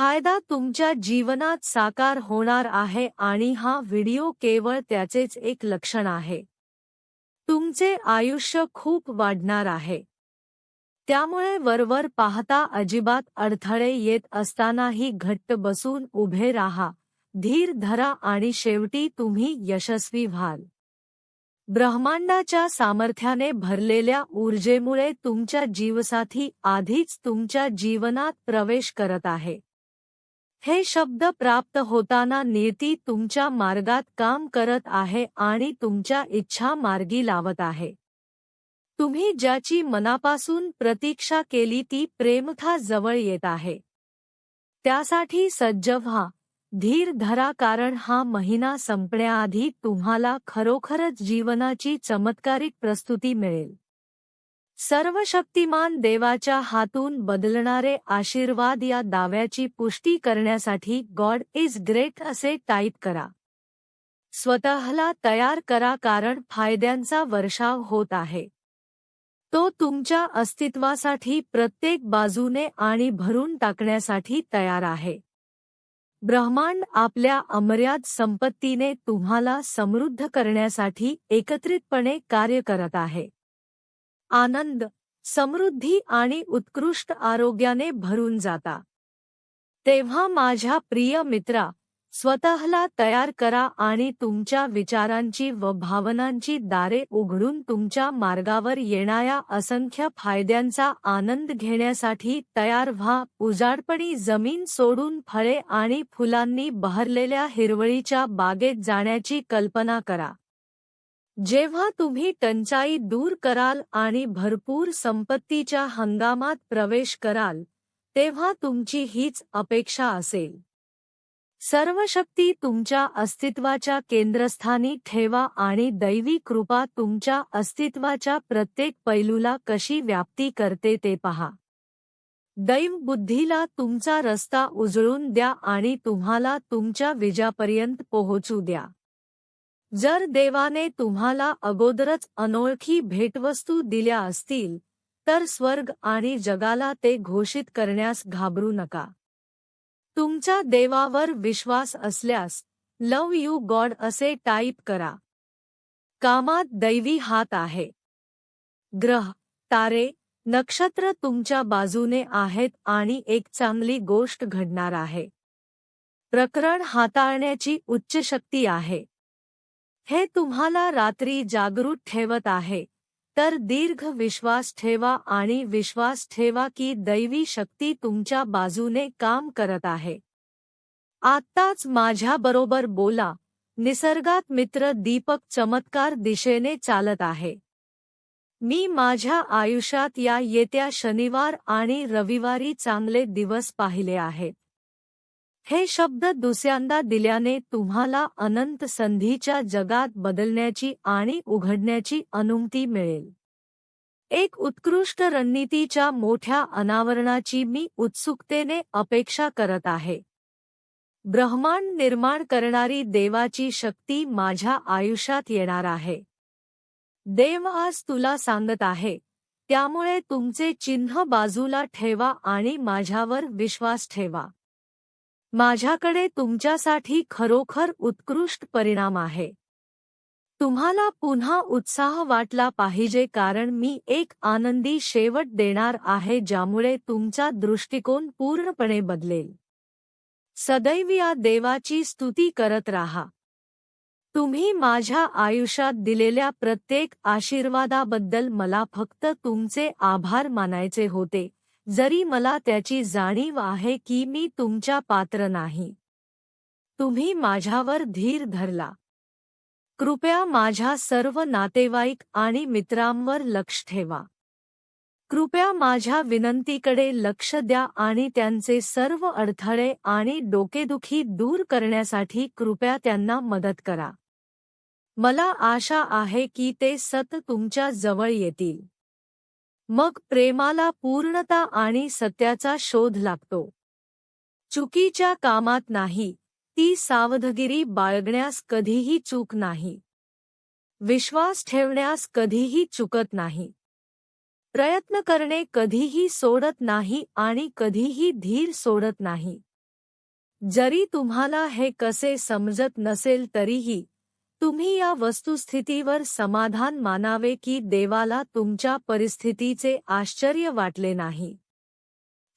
फायदा तुमच्या जीवनात साकार होणार आहे आणि हा व्हिडिओ केवळ त्याचेच एक लक्षण आहे. तुमचे आयुष्य खूप वाढणार आहे. त्यामुळे वरवर पाहता अजिबात अडथळे येत असतानाही घट्ट बसून उभे राहा. धीर धरा आणि शेवटी तुम्ही यशस्वी व्हाल. ब्रह्मांडाच्या सामर्थ्याने भरलेल्या ऊर्जेमुळे तुमच्या जीवसाथी आधीच तुमच्या जीवनात प्रवेश करत आहे. हे शब्द प्राप्त होताना नेती तुमच्या मार्गात काम करत आहे आणि तुमच्या इच्छा मार्गी लावत आहे. तुम्ही ज्याची मनापासून प्रतीक्षा केली ती प्रेमथा जवळ येत आहे. त्यासाठी सज्ज व्हा. धीर धरा कारण हा महिना संपण्याआधी तुम्हाला खरोखरच जीवनाची चमत्कारिक प्रस्तुती मिळेल. सर्व शक्तिमान देवाच्या हातून बदलणारे आशीर्वाद या दाव्याची पुष्टी करण्यासाठी गॉड इज ग्रेट असे टाईप करा. स्वतःला तयार करा कारण फायद्यांचा वर्षाव होत आहे. तो तुमच्या अस्तित्वासाठी प्रत्येक बाजूने आणि भरून टाकण्यासाठी तयार आहे. ब्रह्मांड आपल्या अमर्याद संपत्तीने तुम्हाला समृद्ध करण्यासाठी एकत्रितपणे कार्य करत आहे. आनंद समृद्धी आणि उत्कृष्ट आरोग्याने भरून जाता. तेव्हा माझ्या प्रिय मित्रा स्वतःला तयार करा आणि तुमच्या विचारांची व भावनांची दारे उघडून तुमच्या मार्गावर येणाऱ्या असंख्य फायद्यांचा आनंद घेण्यासाठी तयार व्हा. उजाडपणी जमीन सोडून फळे आणि फुलांनी बहरलेल्या हिरवळीच्या बागेत जाण्याची कल्पना करा. जेव्हा तुम्ही टंचाई दूर कराल आणि भरपूर संपत्तीच्या हंगामात प्रवेश कराल तेव्हा तुमची हीच अपेक्षा असेल. सर्व शक्ती तुमच्या अस्तित्वाच्या केंद्रस्थानी ठेवा आणि दैवी कृपा तुमच्या अस्तित्वाच्या प्रत्येक पैलूला कशी व्याप्ती करते ते पहा. दैव बुद्धीला तुमचा रस्ता उजळून द्या आणि तुम्हाला तुमच्या विजापर्यंत पोहोचू द्या. जर देवाने तुम्हाला अगोदरच अनोळखी भेटवस्तू दिल्या असतील तर स्वर्ग आणि जगाला ते घोषित करण्यास घाबरू नका. तुमच्या देवावर विश्वास असल्यास लव यू गॉड असे टाईप करा. कामात दैवी हात आहे. ग्रह तारे नक्षत्र तुमच्या बाजूने आहेत आणि एक चांगली गोष्ट घडणार आहे. प्रकरण हाताळण्याची उच्च शक्ती आहे. हे तुम्हाला रात्री जागृत ठेवत आहे. तर दीर्घ विश्वास ठेवा आणि विश्वास ठेवा की दैवी शक्ती तुमच्या बाजूने काम करत आहे. आत्ताच माझ्याबरोबर बोला. निसर्गात मित्र दीपक चमत्कार दिशेने चालत आहे. मी माझ्या आयुष्यात या येत्या शनिवार आणि रविवारी चांगले दिवस पाहिले आहेत. हे शब्द दुसऱ्यांदा दिल्याने तुम्हाला अनंत संधीच्या जगात बदलण्याची आणि उघडण्याची अनुमती मिळेल. एक उत्कृष्ट रणनीतीच्या मोठ्या अनावरणाची मी उत्सुकतेने अपेक्षा करत आहे. ब्रह्मांड निर्माण करणारी देवाची शक्ती माझ्या आयुष्यात येणार आहे. देव आज तुला सांगत आहे त्यामुळे तुमचे चिन्ह बाजूला ठेवा आणि माझ्यावर विश्वास ठेवा. माझ्याकडे तुमच्यासाठी खरोखर उत्कृष्ट परिणाम आहे. तुम्हाला पुन्हा उत्साह वाटला पाहिजे कारण मी एक आनंदी शेवट देणार आहे ज्यामुळे तुमचा दृष्टिकोन पूर्णपणे बदलेल. सदैव या देवाची स्तुती करत राहा. तुम्ही माझ्या आयुष्यात दिलेल्या प्रत्येक आशीर्वादाबद्दल मला फक्त तुमचे आभार मानायचे होते. जरी मला त्याची जाणीव आहे की मी तुमच्या पात्र नाही. तुम्ही माझ्यावर धीर धरला. कृपया माझ्या सर्व नातेवाईक आणि मित्रांवर लक्ष ठेवा. कृपया माझ्या विनंतीकडे लक्ष द्या आणि त्यांचे सर्व अडथळे आणि डोकेदुखी दूर करण्यासाठी कृपया त्यांना मदत करा. मला आशा आहे की ते सत तुमच्या जवळ येतील. मग प्रेमाला पूर्णता आणि सत्याचा शोध लागतो. चुकीच्या कामात नाही ती सावधगिरी बाळगण्यास कधीही चूक नाही. विश्वास ठेवण्यास कधीही चुकत नाही. प्रयत्न करणे कधीही सोडत नाही आणि कधीही धीर सोडत नाही. जरी तुम्हाला हे कसे समजत नसेल तरीही तुम्ही या वस्तुस्थितीवर समाधान मानावे की देवाला तुमच्या परिस्थितीचे आश्चर्य वाटले नाही.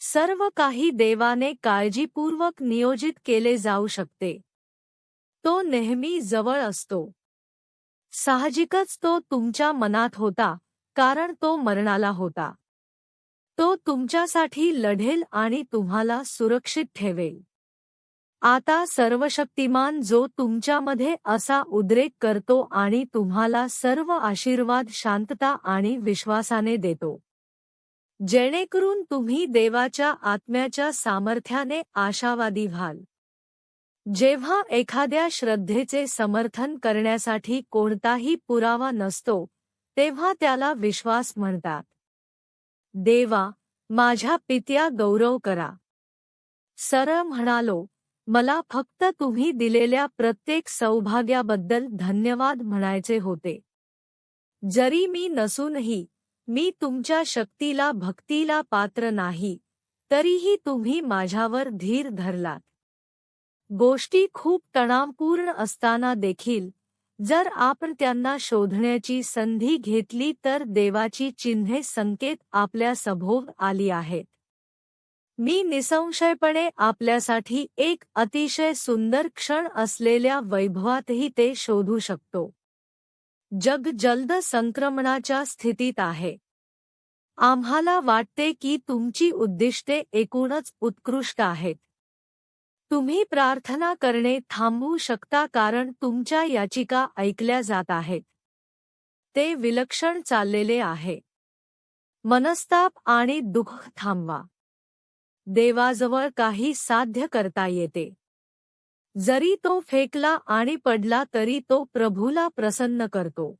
सर्व काही देवाने काळजीपूर्वक नियोजित केले जाऊ शकते. तो नेहमी जवळ असतो. साहजिकच तो तुमच्या मनात होता कारण तो मरणाला होता. तो तुमच्यासाठी लढेल आणि तुम्हाला सुरक्षित ठेवेल. आता सर्वशक्तिमान जो तुमच्यामध्ये असा उद्रेक करतो आणि तुम्हाला सर्व आशीर्वाद शांतता आणि विश्वासाने देतो. जेणेकरून तुम्ही देवाच्या आत्म्याच्या सामर्थ्याने आशावादी व्हाल. जेव्हा एखाद्या श्रद्धेचे समर्थन करण्यासाठी कोणताही पुरावा नसतो तेव्हा त्याला विश्वास म्हणतात. देवा माझ्या पित्या गौरव करा. सरळ म्हणालो मला फक्त तुम्ही दिलेल्या प्रत्येक सौभाग्याबद्दल धन्यवाद म्हणायचे होते. जरी मी नसूनही मी तुमच्या शक्तीला भक्तीला पात्र नाही तरीही तुम्ही माझ्यावर धीर धरलात. गोष्टी खूप तणावपूर्ण असताना देखील जर आपण त्यांना शोधण्याची संधी घेतली तर देवाची चिन्हे संकेत आपल्या सभोव आली आहेत. मी निसंशयपणे आपल्यासाठी एक अतिशय सुंदर क्षण असलेल्या वैभवातही ते शोधू शकतो. जग जलद संक्रमणाच्या स्थितीत आहे. आम्हाला वाटते की तुमची उद्दिष्टे एकूणच उत्कृष्ट आहेत. तुम्ही प्रार्थना करणे थांबवू शकता कारण तुमच्या याचिका ऐकल्या जात आहेत. ते विलक्षण चाललेले आहे. मनस्ताप आणि दुःख थांबवा. देवाजवळ काही साध्य करता येते. जरी तो फेकला आणि पडला तरी तो प्रभूला प्रसन्न करतो.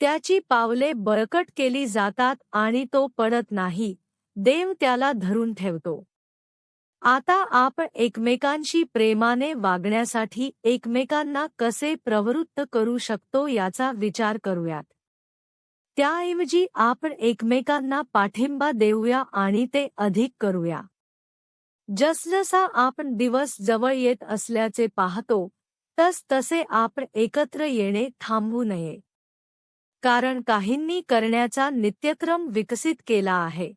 त्याची पावले बळकट केली जातात आणि तो पडत नाही देव त्याला धरून ठेवतो. आता आपण एकमेकांशी प्रेमाने वागण्यासाठी एकमेकांना कसे प्रवृत्त करू शकतो याचा विचार करूयात. त्याऐवजी आपण एकमेकांना पाठिंबा देऊया आणि ते अधिक करूया. जसजसा आपण दिवस जवळ येत असल्याचे पाहतो तस तसे आपण एकत्र येणे थांबवू नये. कारण काहींनी करण्याचा नित्यक्रम विकसित केला आहे.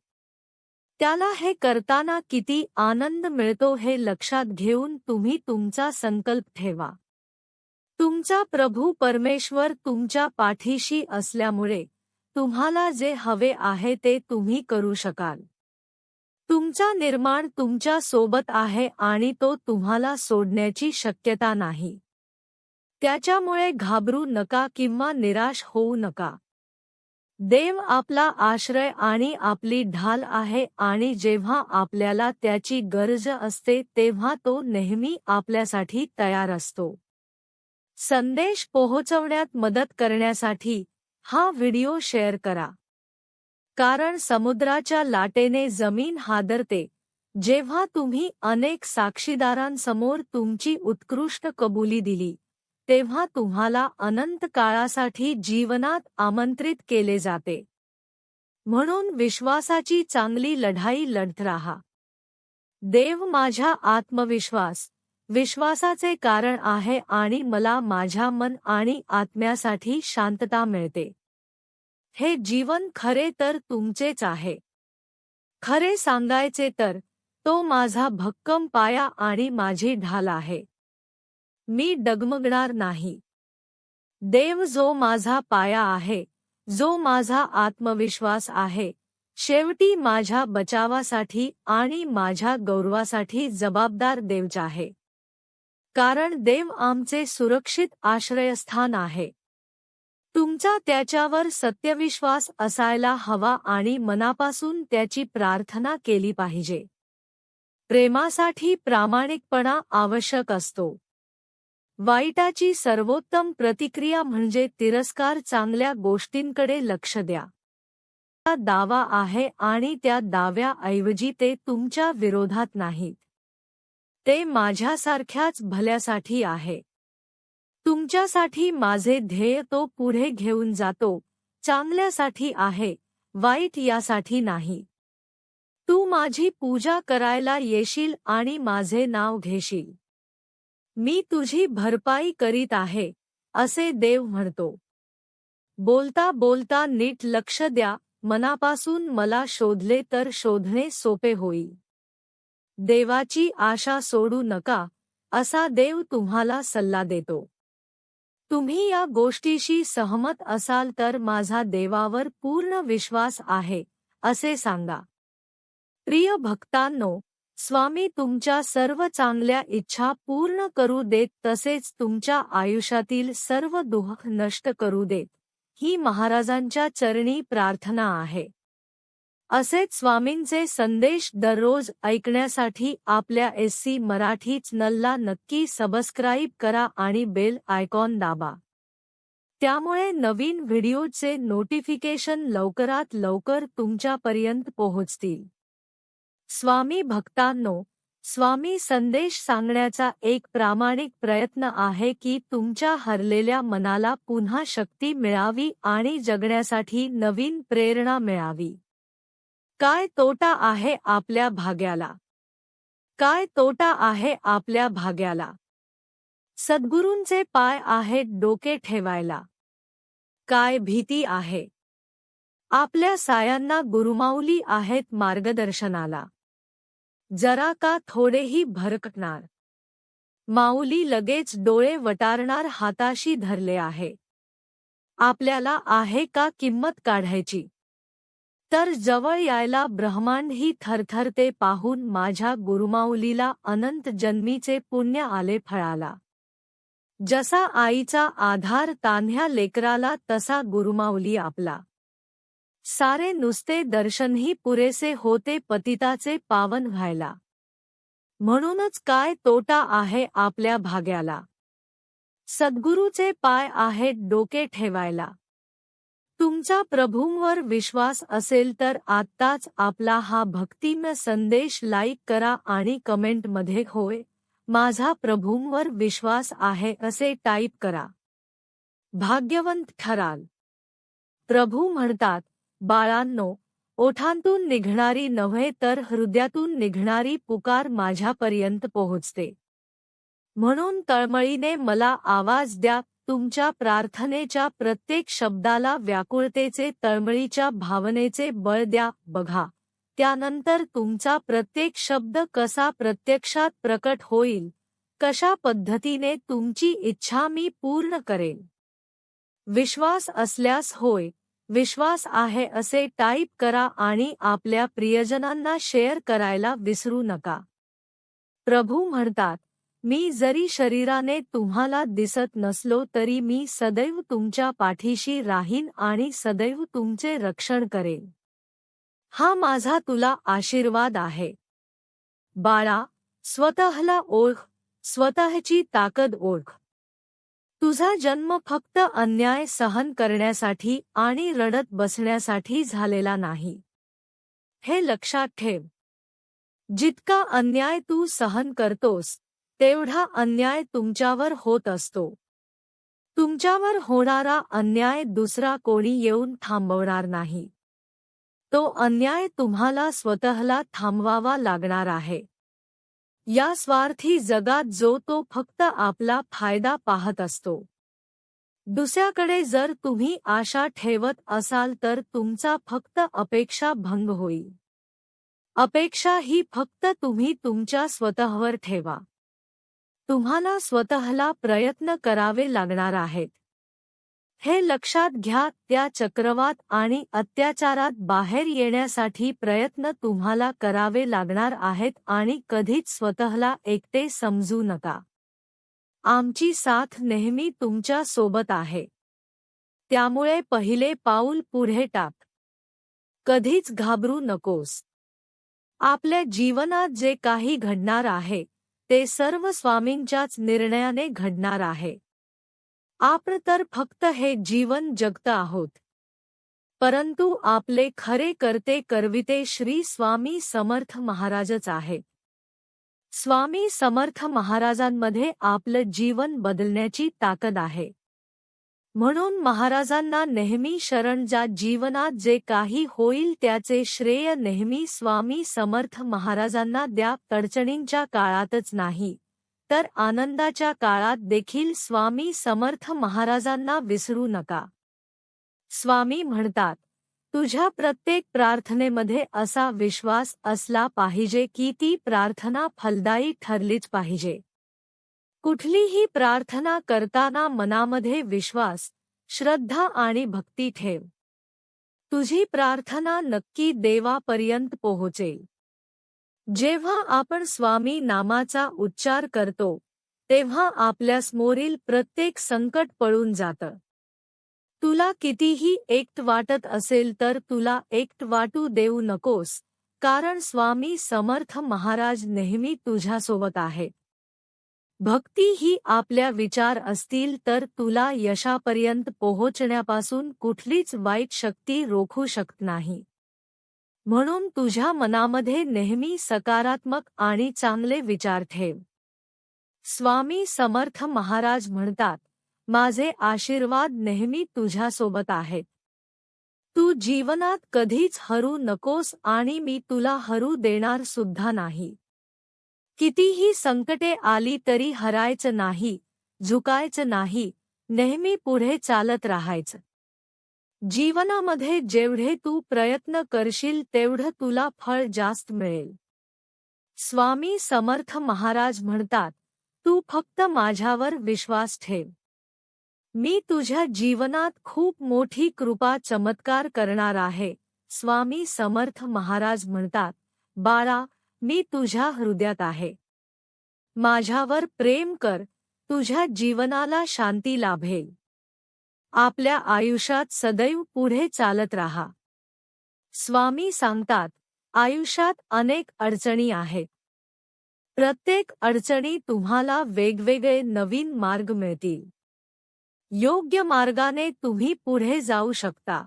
त्याला हे करताना किती आनंद मिळतो हे लक्षात घेऊन तुम्ही तुमचा संकल्प ठेवा. तुमचा प्रभू परमेश्वर तुमच्या पाठीशी असल्यामुळे तुम्हाला जे हवे आहे ते तुम्ही करू शकाल. तुमचा निर्माण तुमच्यासोबत आहे आणि तो तुम्हाला सोडण्याची शक्यता नाही. त्याच्यामुळे घाबरू नका किंवा निराश होऊ नका. देव आपला आश्रय आणि आपली ढाल आहे आणि जेव्हा आपल्याला त्याची गरज असते तेव्हा तो नेहमी आपल्यासाठी तयार असतो. संदेश पोहोचवण्यात मदत करण्यासाठी हा व्हिडिओ शेअर करा. कारण समुद्राच्या लाटेने जमीन हादरते. जेव्हा तुम्ही अनेक साक्षीदारांसमोर तुमची उत्कृष्ट कबुली दिली तेव्हा तुम्हाला अनंत काळासाठी जीवनात आमंत्रित केले जाते. म्हणून विश्वासाची चांगली लढाई लढत राहा. देव माझ्या आत्मविश्वास विश्वासाचे कारण आहे आणि मला माझ्या मन आणि आत्म्यासाठी शांतता मिळते. हे जीवन खरे तर तुमचेच आहे. खरे सांगायचे तर तो माझा भक्कम पाया आणि माझी ढाल आहे. मी डगमगणार नाही. देव जो माझा पाया आहे जो माझा आत्मविश्वास आहे शेवटी माझ्या बचावासाठी आणि माझ्या गौरवासाठी जबाबदार देवच आहे. कारण देव आमचे सुरक्षित आश्रयस्थान आहे. तुमचा त्याच्यावर सत्यविश्वास असायला हवा आणि मनापासून त्याची प्रार्थना केली पाहिजे. प्रेमासाठी प्रामाणिकपणा आवश्यक असतो. वाईटाची सर्वोत्तम प्रतिक्रिया म्हणजे तिरस्कार चांगल्या गोष्टींकडे लक्ष द्या. दावा आहे आणि त्या दाव्याऐवजी ते तुमच्या विरोधात नाहीत. ते माझ्यासारख्याच भल्यासाठी आहे. तुमच्यासाठी माझे ध्येय तो पुढे घेऊन जातो. चांगल्यासाठी आहे वाईट यासाठी नाही. तू माझी पूजा करायला येशील आणि माझे नाव घेशील. मी तुझी भरपाई करीत आहे असे देव म्हणतो. बोलता बोलता नीट लक्ष द्या मनापासून मला शोधले तर शोधणे सोपे होईल. देवाची आशा सोडू नका असा देव तुम्हाला सल्ला देतो. तुम्ही या गोष्टीशी सहमत असाल तर माझा देवावर पूर्ण विश्वास आहे असे सांगा. प्रिय भक्तांनो स्वामी तुमच्या सर्व चांगल्या इच्छा पूर्ण करू देत तसेच तुमच्या आयुष्यातील सर्व दुःख नष्ट करू देत ही महाराजांच्या चरणी प्रार्थना आहे. असेच स्वामींचे संदेश दररोज ऐकण्यासाठी आपल्या एस सी मराठी चॅनलला नक्की सबस्क्राईब करा आणि बेल आयकॉन दाबा. त्यामुळे नवीन व्हिडिओचे नोटिफिकेशन लवकरात लवकर तुमच्यापर्यंत पोहोचतील. स्वामी भक्तांनो स्वामी संदेश सांगण्याचा एक प्रामाणिक प्रयत्न आहे की तुमच्या हरलेल्या मनाला पुन्हा शक्ती मिळावी आणि जगण्यासाठी नवीन प्रेरणा मिळावी. काय तोटा आहे आपल्या भाग्याला? काय तोटा आहे आपल्या भाग्याला? सद्गुरूंचे पाय आहेत डोके ठेवायला. काय भीती आहे? आपल्या सायांना गुरुमाऊली आहेत मार्गदर्शनाला. जरा का थोडेही भरकणार माऊली लगेच डोळे वटारणार हाताशी धरले आहे. आपल्याला आहे का किंमत काढायची? तर जवळ यायला ब्रह्मांड ही थरथरते पाहून माझ्या गुरुमाऊलीला अनंत जन्मीचे पुण्य आले फळाला. जसा आईचा आधार तान्ह्या लेकराला तसा गुरुमाऊली आपला. सारे नुसते दर्शनही पुरेसे होते पतिताचे पावन व्हायला. म्हणूनच काय तोटा आहे आपल्या भाग्याला. सद्गुरूचे पाय आहेत डोके ठेवायला. तुमचा प्रभूंवर विश्वास असेल तर आत्ताच आपला हा भक्तिमय संदेश लाईक करा आणि कमेंटमध्ये होय माझा प्रभूंवर विश्वास आहे असे टाईप करा. भाग्यवंत ठराल प्रभू म्हणतात बाळांनो ओठांतून निघणारी नव्हे तर हृदयातून निघणारी पुकार माझ्यापर्यंत पोहोचते. म्हणून तळमळीने मला आवाज द्या तुमच्या प्रार्थनेच्या प्रत्येक शब्दाला व्याकुळतेचे तळमळीच्या भावनेचे बळ द्या बघा. त्यानंतर तुमचा प्रत्येक शब्द कसा प्रत्यक्षात प्रकट होईल? कशा पद्धतीने तुमची इच्छा मी पूर्ण करेन? विश्वास असल्यास होय. विश्वास आहे असे टाईप करा आणि आपल्या प्रियजनांना शेअर करायला विसरू नका. प्रभू म्हणतात मी जरी शरीराने तुम्हाला दिसत नसलो तरी मी सदैव तुमच्या पाठीशी राहीन आणि सदैव तुमचे रक्षण करेन. हा माझा तुला आशीर्वाद आहे. बाळा स्वतःला ओळख स्वतःची ताकद ओळख. तुझा जन्म फक्त अन्याय सहन करण्यासाठी आणि रडत बसण्यासाठी झालेला नाही. हे लक्षात ठेव. जितका अन्याय तू सहन करतोस तेवढा अन्याय तुमच्यावर होत असतो. तुमच्यावर होणारा अन्याय दुसरा कोणी येऊन थांबवणार नाही. तो अन्याय तुम्हाला स्वतःला थांबवावा लागणार आहे. या स्वार्थी जगात जो तो फक्त आपला फायदा पाहत असतो. दुसऱ्याकडे जर तुम्ही आशा ठेवत असाल तर तुमचा फक्त अपेक्षा भंग होईल. अपेक्षा ही फक्त तुम्ही तुमच्या स्वतःवर ठेवा. तुम्हाला स्वतःला प्रयत्न करावे लागणार आहेत. हे लक्षात घ्या त्या चक्रवात आणि अत्याचारात बाहेर येण्यासाठी प्रयत्न तुम्हाला करावे लागणार आहेत आणि कधीच स्वतःला एकटे समजू नका. आमची साथ नेहमी तुमच्यासोबत आहे. त्यामुळे पहिले पाऊल पुढे टाक. कधीच घाबरू नकोस. आपल्या जीवनात जे काही घडणार आहे ते सर्व स्वामींच्याच निर्णयाने घडणार आहे. आपण तर फक्त हे जीवन जगत आहोत. परंतु आपले खरे करते करविते श्री स्वामी समर्थ महाराजच आहे. स्वामी समर्थ महाराजांमध्ये आपलं जीवन बदलण्याची ताकद आहे. म्हणून महाराजांना नेहमी शरण जा जीवनात जे काही होईल त्याचे श्रेय नेहमी स्वामी समर्थ महाराजांना द्या. अडचणींच्या काळातच नाही तर आनंदाच्या काळात देखील स्वामी समर्थ महाराजांना विसरू नका. स्वामी म्हणतात तुझ्या प्रत्येक प्रार्थनेमध्ये असा विश्वास असला पाहिजे की ती प्रार्थना फलदायी ठरलीच पाहिजे. कुठलीही प्रार्थना करताना मनामध्ये विश्वास श्रद्धा आणि भक्ती ठेव. तुझी प्रार्थना नक्की देवापर्यंत पोहोचेल. जेव्हा आपण स्वामी नामाचा उच्चार करतो तेव्हा आपल्या समोरील प्रत्येक संकट पळून जातं. तुला कितीही एकट वाटत असेल तर तुला एकट वाटू देऊ नकोस कारण स्वामी समर्थ महाराज नेहमी तुझ्यासोबत आहेत. भक्ती ही आपल्या विचार असतील तर तुला यशापर्यंत पोहोचण्यापासून कुठलीच वाईट शक्ती रोखू शकत नाही. म्हणून तुझ्या मनामध्ये नेहमी सकारात्मक आणि चांगले विचार ठेव. स्वामी समर्थ महाराज म्हणतात माझे आशीर्वाद नेहमी तुझ्यासोबत आहेत. तू जीवनात कधीच हरू नकोस आणि मी तुला हरू देणार सुद्धा नाही. कितीही संकटे आली तरी हरायचं नाही झुकायचं नाही नेहमी पुढे चालत राहायचं. जीवनामध्ये जेवढे तू प्रयत्न करशील तेवढं तुला फळ जास्त मिळेल. स्वामी समर्थ महाराज म्हणतात तू फक्त माझ्यावर विश्वास ठेव. मी तुझ्या जीवनात खूप मोठी कृपा चमत्कार करणार आहे. स्वामी समर्थ महाराज म्हणतात बाळा मी तुझ्या हृदयात आहे. माझ्यावर प्रेम कर तुझ्या जीवनाला शांती लाभेल. आपल्या आयुष्यात सदैव पुढे चालत राहा. स्वामी सांगतात आयुष्यात अनेक अडचणी आहेत. प्रत्येक अडचणी तुम्हाला वेगवेगळे नवीन मार्ग मिळतील. योग्य मार्गाने तुम्ही पुढे जाऊ शकता.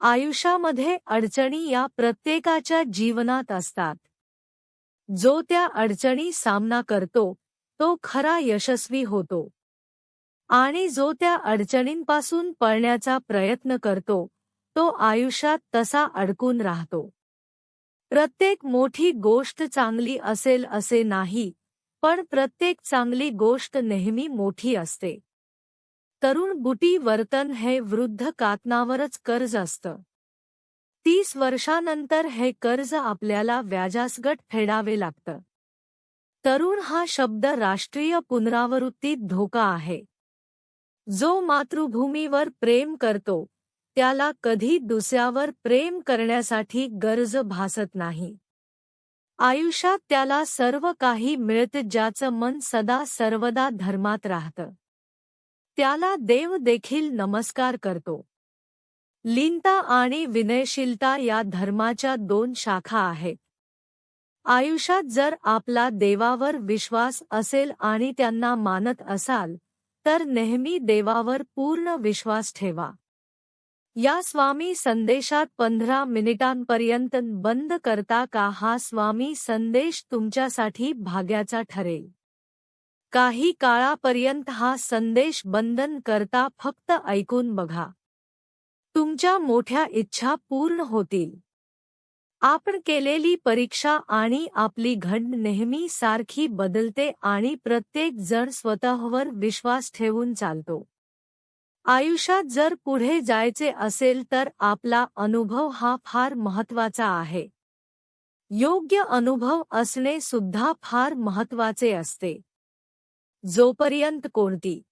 आयुष्यामध्ये अडचणी या प्रत्येकाच्या जीवनात असतात. जो त्या अडचणी सामना करतो तो खरा यशस्वी होतो. आणि जो त्या अडचणींपासून पळण्याचा प्रयत्न करतो तो आयुष्यात तसा अडकून राहतो. प्रत्येक मोठी गोष्ट चांगली असेल असे नाही पण प्रत्येक चांगली गोष्ट नेहमी मोठी असते. तरुण बुटी वर्तन हे वृद्ध कातनावरच कर्ज असतं. तीस वर्षानंतर हे कर्ज आपल्याला व्याजासगट फेडावे लागतं. तरुण हा शब्द राष्ट्रीय पुनरावृत्तीत धोका आहे. जो मातृभूमीवर प्रेम करतो त्याला कधी दुसऱ्यावर प्रेम करण्यासाठी गरज भासत नाही. आयुष्यात त्याला सर्व काही मिळत ज्याचं मन सदा सर्वदा धर्मात राहतं. त्याला देव देखील नमस्कार करतो. लीनता आणि विनयशीलता या धर्माच्या दोन शाखा आहेत. आयुष्यात जर आपला देवावर विश्वास असेल आणि त्यांना मानत असाल तर नेहमी देवावर पूर्ण विश्वास ठेवा. या स्वामी संदेशात पंधरा मिनिटांपर्यंत बंद करता का हा स्वामी संदेश तुमच्यासाठी भाग्याचा ठरेल. काही काळापर्यंत हा संदेश बंधन करता फक्त ऐकून बघा. तुमच्या मोठ्या इच्छा पूर्ण होतील. आपण केलेली परीक्षा आणि आपली घड नेहमी सारखी बदलते आणि प्रत्येक जण स्वतःवर विश्वास ठेवून चालतो. आयुष्यात जर पुढे जायचे असेल तर आपला अनुभव हा फार महत्त्वाचा आहे. योग्य अनुभव असणे सुद्धा फार महत्त्वाचे असते. जोपर्यंत कोणती